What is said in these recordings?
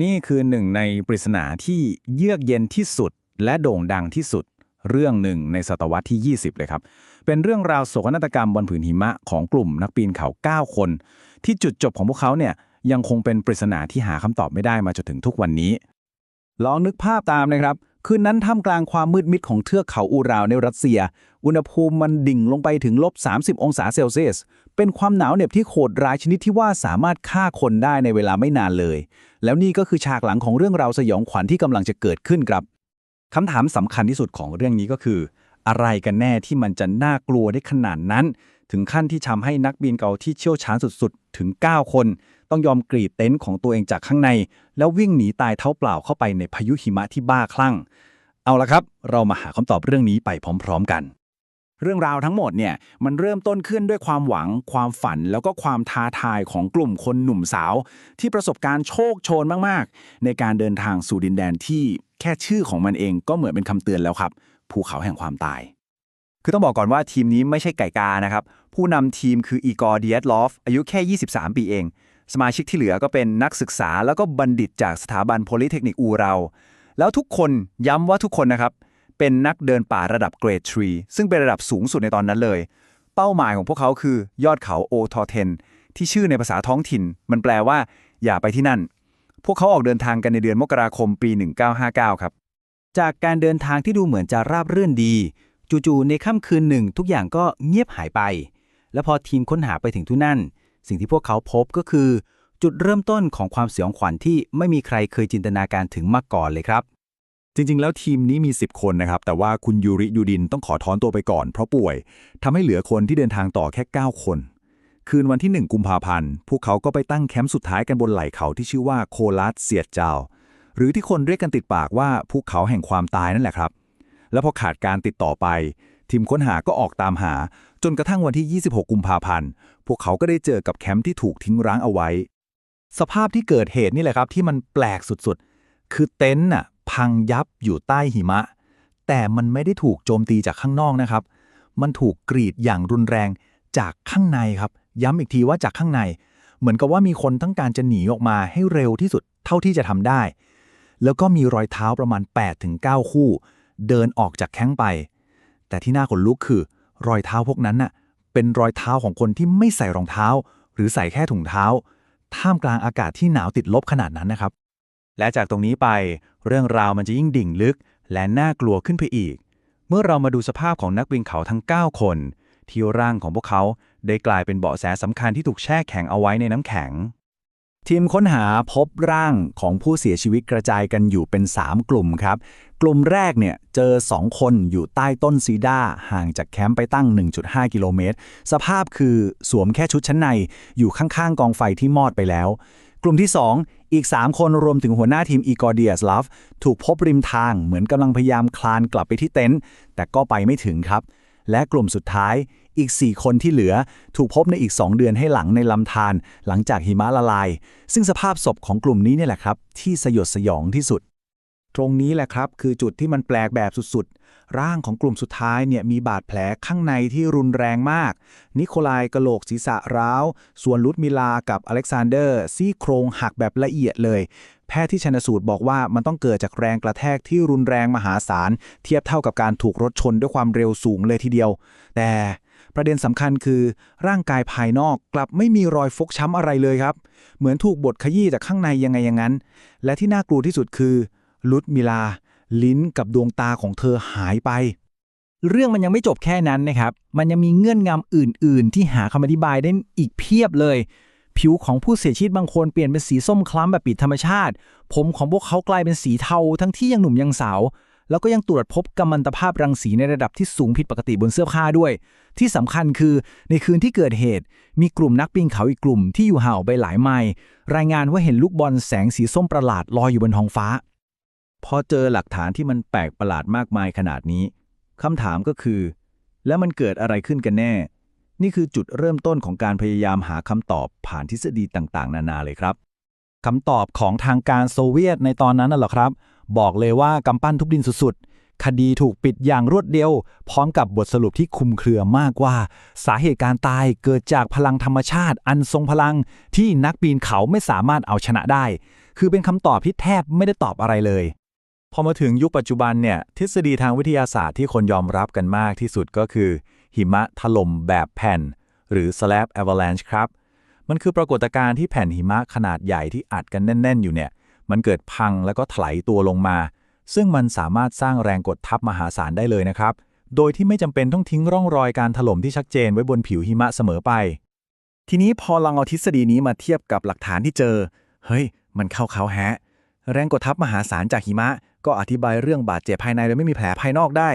นี่คือหนึ่งในปริศนาที่เยือกเย็นที่สุด และโด่งดังที่สุด เรื่องหนึ่งในศตวรรษที่ 20 เลยครับ เป็นเรื่องราวโศกนาฏกรรมบนผืนหิมะของกลุ่มนักปีนเขา 9 คน ที่จุดจบของพวกเขาเนี่ยยังคงเป็นปริศนาที่หาคำตอบไม่ได้มาจนถึงทุกวันนี้ ลองนึกภาพตามนะครับ คืนนั้นท่ามกลางความมืดมิดของเทือกเขาอูราวในรัสเซีย อุณหภูมิมันดิ่งลงไปถึงลบ 30 องศาเซลเซียส เป็นความหนาวเหน็บที่โหดร้ายชนิดที่ว่าสามารถฆ่าคนได้ในเวลาไม่นานเลย แล้วนี่ก็คือฉากหลังของเรื่องราวสยองขวัญที่กำลังจะเกิดขึ้นครับคำถามสำคัญที่สุดของเรื่องนี้ก็คือ อะไรกันแน่ที่มันจะน่ากลัวได้ขนาดนั้น ถึงขั้นที่ทำให้นักบินเก่าที่เชี่ยวชาญสุดๆ ถึง 9 คน ต้องยอมกรีดเต็นท์ของตัวเองจากข้างใน แล้ววิ่งหนีตายเท้าเปล่าเข้าไปในพายุหิมะที่บ้าคลั่ง เอาละครับ เรามาหาคำตอบเรื่องนี้ไปพร้อม ๆ กัน เรื่องราวทั้งหมดเนี่ยมันเริ่มต้นขึ้นด้วยความหวัง ความฝันแล้วก็ความท้าทายของกลุ่มคนหนุ่มสาว ที่ประสบการณ์โชคโชนมากๆ ในการเดินทางสู่ดินแดนที่แค่ชื่อของมันเองก็เหมือนเป็นคำเตือนแล้วครับภูเขาแห่งความตาย คือต้องบอกก่อนว่าทีมนี้ไม่ใช่ไก่กานะครับ ผู้นำทีมคืออีกอร์เดียตลอฟอายุแค่ 23 ปีเอง สมาชิกที่เหลือก็เป็นนักศึกษาแล้วก็บัณฑิตจากสถาบันโพลิเทคนิคอูเรา แล้วทุกคนย้ำว่าทุกคนนะครับ เป็นนักเดินป่าระดับเกรดทรีซึ่งเป็นระดับสูงสุดในตอนนั้นเลย เป้าหมายของพวกเขาคือยอดเขาโอทอเทนที่ชื่อในภาษาท้องถิ่น มันแปลว่า อย่าไปที่นั่น พวกเขาออกเดินทางกันในเดือนมกราคมปี 1959 ครับ จากการเดินทางที่ดูเหมือนจะราบรื่นดี จู่ๆในค่ำคืนหนึ่งทุกอย่างก็เงียบหายไป และพอทีมค้นหาไปถึงที่นั่น สิ่งที่พวกเขาพบก็คือ จุดเริ่มต้นของความสยองขวัญที่ไม่มีใครเคยจินตนาการถึงมาก่อนเลยครับ จริงๆ แล้วทีมนี้มี 10 คนนะครับ แต่ว่าคุณยูริยูดินต้องขอถอนตัวไปก่อนเพราะป่วยทำให้เหลือคนที่เดินทางต่อแค่ 9 คน คืนวันที่ 1 กุมภาพันธ์ พวกเขาก็ไปตั้งแคมป์สุดท้ายกันบนไหล่เขาที่ชื่อว่าโคลัสเซียดเจาหรือที่คนเรียกกันติดปากว่าภูเขาแห่งความตายนั่นแหละครับ แล้วพอขาดการติดต่อไปทีมค้นหาก็ออกตามหา จนกระทั่งวันที่ 26 กุมภาพันธ์ พวกเขาก็ได้เจอกับแคมป์ที่ถูกทิ้งร้างเอาไว้ สภาพที่เกิดเหตุนี่แหละครับที่มันแปลกสุดๆ คือเต็นท์น่ะพังยับอยู่ใต้หิมะ แต่มันไม่ได้ถูกโจมตีจากข้างนอกนะครับ มันถูกกรีดอย่างรุนแรงจากข้างในครับ ย้ำอีกทีว่าจากข้างใน เหมือนกับว่ามีคนต้องการจะหนีออกมาให้เร็วที่สุดเท่าที่จะทำได้ แล้วก็มีรอยเท้าประมาณ 8-9 คู่ เดินออกจากแข้งไป แต่ที่น่าขนลุกคือ รอยเท้าพวกนั้นน่ะเป็นรอยเท้าของคนที่ไม่ใส่รองเท้า หรือใส่แค่ถุงเท้า ท่ามกลางอากาศที่หนาวติดลบขนาดนั้นนะครับ และจากตรงนี้ไปเรื่องราวมันจะยิ่งดิ่งลึก และน่ากลัวขึ้นไปอีก เมื่อเรามาดูสภาพของนักบินเขาทั้ง 9 คน ที่ร่างของพวกเขาได้กลายเป็นเบาะแสสำคัญที่ถูกแช่แข็งเอาไว้ในน้ำแข็ง ทีมค้นหาพบร่างของผู้เสียชีวิตกระจายกันอยู่เป็น 3 กลุ่มครับ กลุ่มแรกเนี่ยเจอ 2 คนอยู่ใต้ต้นซีด้าห่างจากแคมป์ไปตั้ง 1.5 กิโลเมตร สภาพคือสวมแค่ชุดชั้นใน อยู่ข้างๆ กองไฟที่มอดไปแล้ว กลุ่มที่ 2 อีก 3 คนรวมถึงหัวหน้าทีมอีกอร์เดียสลาฟถูกพบริมทางเหมือนกำลังพยายามคลานกลับไปที่เต็นท์แต่ก็ไปไม่ถึงครับ และกลุ่มสุดท้ายอีก 4 คนที่เหลือถูกพบในอีก 2 เดือนให้หลังในลำธารหลังจากหิมะละลาย ซึ่งสภาพศพของกลุ่มนี้เนี่ยแหละครับ ที่สยดสยองที่สุด ตรงนี้แหละครับ คือจุดที่มันแปลกแบบสุดๆ ร่างของกลุ่มสุดท้ายเนี่ยมีบาดแผลข้างในที่รุนแรงมาก นิโคลายกระโหลกศีรษะร้าว ส่วนลุดมิลากับอเล็กซานเดอร์ ซี่โครงหักแบบละเอียดเลยแพทย์ที่ชนสูตรบอกว่ามันต้องเกิดจากแรงกระแทกที่รุนแรงมหาศาล เทียบเท่ากับการถูกรถชนด้วยความเร็วสูงเลยทีเดียว แต่ ประเด็นสำคัญคือ ร่างกายภายนอกกลับไม่มีรอยฟกช้ำอะไรเลยครับ เหมือนถูกบดขยี้จากข้างในยังไงอย่างนั้น และที่น่ากลัวที่สุดคือ ลุดมิลา ลิ้นกับดวงตาของเธอหายไป เรื่องมันยังไม่จบแค่นั้นนะครับ มันยังมีเงื่อนงำอื่น ๆ ที่หาคำอธิบายได้อีกเพียบเลย ผิวของผู้เสียชีวิตบางคนเปลี่ยนเป็นสีส้มคล้ำแบบปิดธรรมชาติ ผมของพวกเขากลายเป็นสีเทาทั้งที่ยังหนุ่มยังสาว แล้วก็ยังตรวจพบกัมมันตภาพรังสีในระดับที่สูงผิดปกติบนเสื้อผ้าด้วย ที่สำคัญคือในคืนที่เกิดเหตุ มีกลุ่มนักปีนเขาอีกกลุ่มที่อยู่ห่างไปหลายไมล์รายงานว่าเห็นลูกบอลแสงสีส้มประหลาดลอยอยู่บนท้องฟ้า พอเจอหลักฐานที่มันแปลกประหลาดมากมายขนาดนี้คำถามก็คือ แล้วมันเกิดอะไรขึ้นกันแน่ นี่คือจุดเริ่มต้นของการพยายามหาคำตอบผ่านทฤษฎีต่างๆ นานาเลยครับคำตอบของทางการโซเวียตในตอนนั้นน่ะเหรอครับ บอกเลยว่ากำปั้นทุบดินสุดๆ คดีถูกปิดอย่างรวดเดียว พร้อมกับบทสรุปที่คุมเครือมากว่า สาเหตุการตายเกิดจากพลังธรรมชาติ อันทรงพลังที่นักปีนเขาไม่สามารถเอาชนะได้ คือเป็นคำตอบที่แทบไม่ได้ตอบอะไรเลยพอมาถึงยุคปัจจุบันเนี่ยทฤษฎีทางวิทยาศาสตร์ที่คนยอมรับกันมากที่สุดก็คือ หิมะถล่มแบบแผ่น หรือ slab avalanche ครับ มันคือปรากฏการณ์ที่แผ่นหิมะขนาดใหญ่ที่อัดกันแน่น ๆ อยู่เนี่ย มันเกิดพังแล้วก็ถลายตัวลงมา ซึ่งมันสามารถสร้างแรงกดทับมหาศาลได้เลยนะครับ โดยที่ไม่จำเป็นต้องทิ้งร่องรอยการถล่มที่ชัดเจนไว้บนผิวหิมะเสมอไป ทีนี้พอลองเอาทฤษฎีนี้มาเทียบกับหลักฐานที่เจอ เฮ้ย มันเข้าเขาแฮะ แรงกดทับมหาศาลจากหิมะ ก็อธิบายเรื่องบาดเจ็บภายในโดยไม่มีแผลภายนอกได้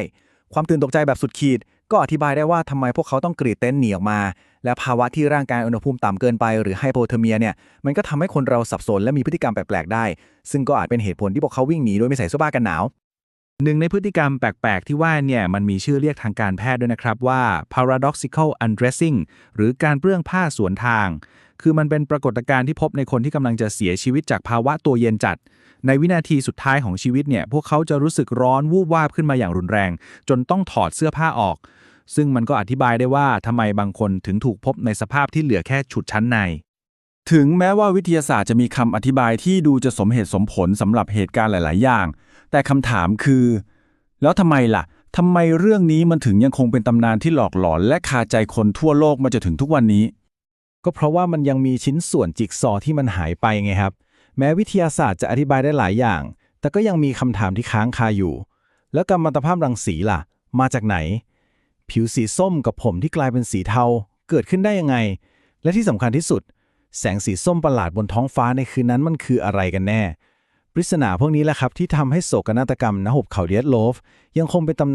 ความตื่นตกใจแบบสุดขีด ก็อธิบายได้ว่าทำไมพวกเขาต้องกรีดเต็นท์หนีออกมา และภาวะที่ร่างกายอุณหภูมิต่ำเกินไปหรือไฮโปเทอร์เมียเนี่ยมันก็ทำให้คนเราสับสนและมีพฤติกรรมแปลกๆได้ ซึ่งก็อาจเป็นเหตุผลที่พวกเขาวิ่งหนีโดยไม่ใส่เสื้อผ้ากันหนาวหนึ่งในพฤติกรรมแปลก ๆ ที่ว่าเนี่ยมันมีชื่อเรียกทางการแพทย์ด้วยนะครับว่า paradoxical undressing หรือการเปลื้องผ้าสวนทาง คือมันเป็นปรากฏการณ์ที่พบในคนที่กำลังจะเสียชีวิตจากภาวะตัวเย็นจัด ในวินาทีสุดท้ายของชีวิตเนี่ยพวกเขาจะรู้สึกร้อนวูบวาบขึ้นมาอย่างรุนแรง จนต้องถอดเสื้อผ้าออก ซึ่งมันก็อธิบายได้ว่าทำไมบางคนถึงถูกพบในสภาพที่เหลือแค่ชุดชั้นใน ถึงแม้ว่าวิทยาศาสตร์จะมีคำอธิบายที่ดูจะสมเหตุสมผลสำหรับเหตุการณ์หลาย ๆ อย่าง แต่คำถามคือ แล้วทำไมล่ะทำไมเรื่องนี้มันถึงยังคงเป็นตำนานที่หลอกหลอน และคาใจคนทั่วโลกมาจนถึงทุกวันนี้ ก็เพราะว่ามันยังมีชิ้นส่วนจิกซอว์ที่มันหายไปไงครับ แม้วิทยาศาสตร์จะอธิบายได้หลายอย่าง แต่ก็ยังมีคำถามที่ค้างคาอยู่ แล้วกัมมันตภาพรังสีล่ะ มาจากไหน ผิวสีส้มกับผมที่กลายเป็นสีเทาเกิดขึ้นได้ยังไง และที่สำคัญที่สุด แสงสีส้มประหลาดบนท้องฟ้าในคืนนั้นมันคืออะไรกันแน่ ปริศนาพวกนี้แหละครับที่ทำให้โศกนาฏกรรมนหบเขาเดียดโลฟ ยังคงเป็นตำนาน